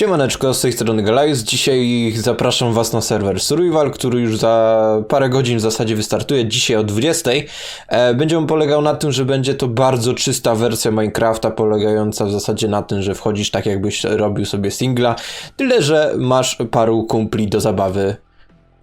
Siemaneczko, z tej strony Galajus. Dzisiaj zapraszam Was na serwer Survival, który już za parę godzin w zasadzie wystartuje, dzisiaj o 20. E, będzie on polegał na tym, że będzie to bardzo czysta wersja Minecrafta, polegająca w zasadzie na tym, że wchodzisz tak jakbyś robił sobie singla, tyle że masz paru kumpli do zabawy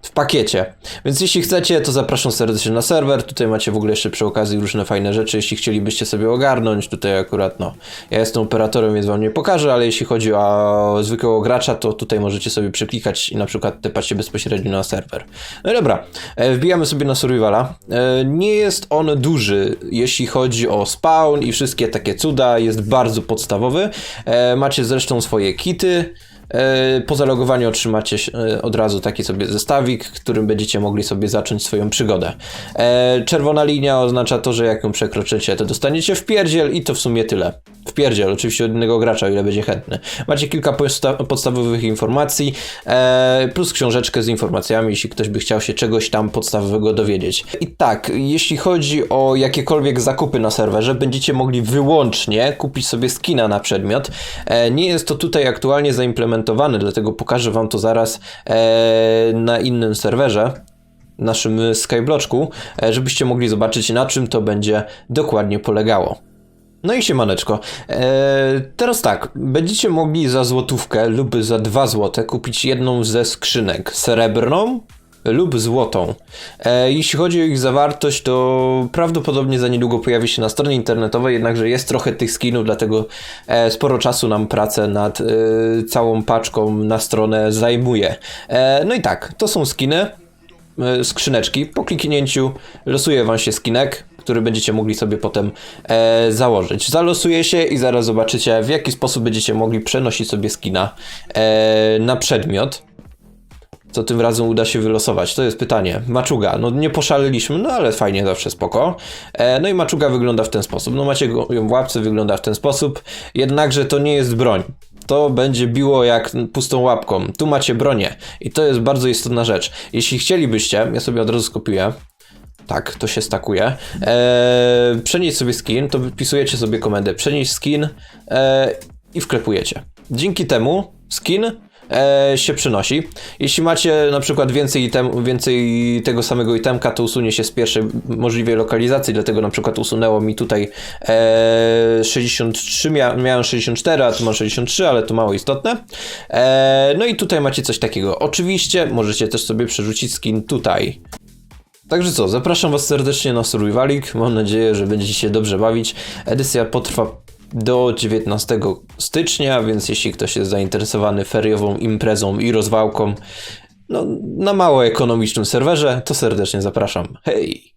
w pakiecie. Więc jeśli chcecie, to zapraszam serdecznie na serwer. Tutaj macie w ogóle jeszcze przy okazji różne fajne rzeczy, jeśli chcielibyście sobie ogarnąć. Tutaj akurat, no, ja jestem operatorem, więc wam nie pokażę, ale jeśli chodzi o zwykłego gracza, to tutaj możecie sobie przeklikać i na przykład tepać się bezpośrednio na serwer. No dobra, e, wbijamy sobie na survivala. E, Nie jest on duży, jeśli chodzi o spawn i wszystkie takie cuda, jest bardzo podstawowy. E, Macie zresztą swoje kity. E, Po zalogowaniu otrzymacie e, od razu taki sobie zestawik, którym będziecie mogli sobie zacząć swoją przygodę. E, Czerwona linia oznacza to, że jak ją przekroczycie, to dostaniecie w pierdziel i to w sumie tyle. W pierdziel, oczywiście od innego gracza, o ile będzie chętny. Macie kilka podstawowych informacji, plus książeczkę z informacjami, jeśli ktoś by chciał się czegoś tam podstawowego dowiedzieć. I tak, jeśli chodzi o jakiekolwiek zakupy na serwerze, będziecie mogli wyłącznie kupić sobie skina na przedmiot. Nie jest to tutaj aktualnie zaimplementowane, dlatego pokażę Wam to zaraz e, na innym serwerze naszym Skybloczku, e, żebyście mogli zobaczyć na czym to będzie dokładnie polegało. No i siemaneczko. E, teraz tak, będziecie mogli za złotówkę lub za dwa złote kupić jedną ze skrzynek, srebrną lub złotą. E, jeśli chodzi o ich zawartość, to prawdopodobnie za niedługo pojawi się na stronie internetowej, jednakże jest trochę tych skinów, dlatego e, sporo czasu nam pracę nad e, całą paczką na stronę zajmuje. E, no i tak, to są skiny e, skrzyneczki. Po kliknięciu losuje wam się skinek, który będziecie mogli sobie potem e, założyć. Zalosuje się i zaraz zobaczycie, w jaki sposób będziecie mogli przenosić sobie skina e, na przedmiot. Co tym razem uda się wylosować? To jest pytanie. Maczuga. No nie poszaleliśmy, no ale fajnie zawsze spoko. E, no i maczuga wygląda w ten sposób. No macie ją w łapce, wygląda w ten sposób. Jednakże to nie jest broń. To będzie biło jak pustą łapką. Tu macie bronię. I to jest bardzo istotna rzecz. Jeśli chcielibyście, ja sobie od razu skopiuję. Tak, to się stakuje. Eee, przenieść sobie skin, to wpisujecie sobie komendę przenieść skin eee, i wklepujecie. Dzięki temu skin e, się przenosi. Jeśli macie na przykład więcej, item, więcej tego samego itemka, to usunie się z pierwszej możliwej lokalizacji, dlatego na przykład usunęło mi tutaj e, 63, mia, miałem 64, a tu mam 63, ale to mało istotne. E, no i tutaj macie coś takiego. Oczywiście możecie też sobie przerzucić skin tutaj. Także co, zapraszam Was serdecznie na Survivalik. Mam nadzieję, że będziecie się dobrze bawić. Edycja potrwa do 19 stycznia, więc jeśli ktoś jest zainteresowany feriową imprezą i rozwałką, no, na mało ekonomicznym serwerze, to serdecznie zapraszam. Hej!